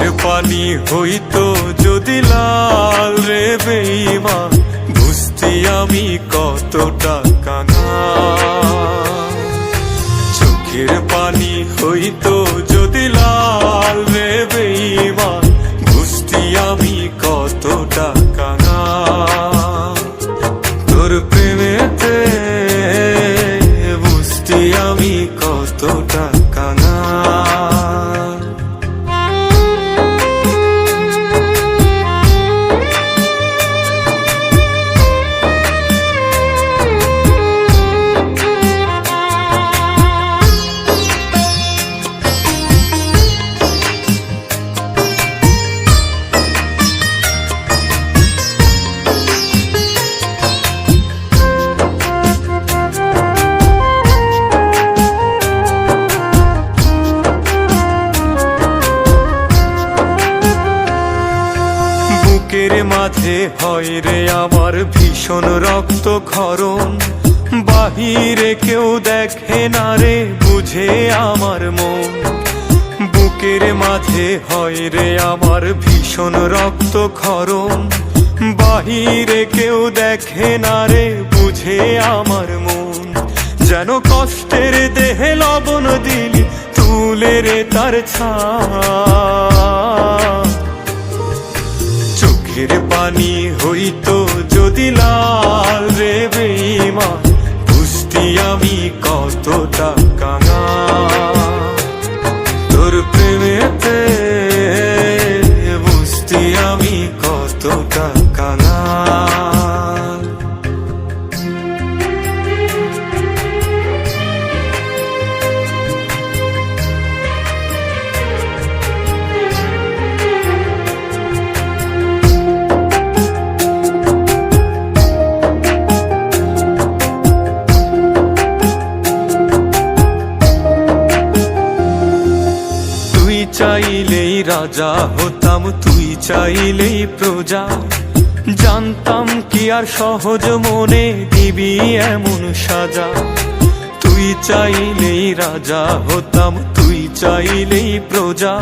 চোখের পানি হইতো যদি লাল রে বেইমা, বুঝতি আমি কতটা কাঙা চোখের পানি হইতো যদি লাল রে বেইমা, বুঝতি আমি কতটা কাঙা তোর প্রেমেতে বুঝতি আমি কতটা কাঙা মাঝে হয় রে আমার ভীষণ রক্ত ক্ষরণ বাহিরে কেউ দেখে না রে, বুঝে আমার মন। বুকের মাঝে হয় রে আমার ভীষণ রক্ত ক্ষরণ বাহিরে কেউ দেখে না রে, বুঝে আমার মন। যেন কষ্টের দেহে লবণ দিলি, তুলে রে তার ছা চোখের পানি হইতো যদি লাল রে বেমা বুঝতি আমি কতটা কাঙা তোর প্রেমেতে বুঝতি আমি কতটা চাইলেই রাজা হতাম, তুই চাইলেই প্রজা। জানতাম কি আর সহজ মনে দিবি এমন সাজা। তুই চাইলেই রাজা হতাম, তুই চাইলেই প্রজা।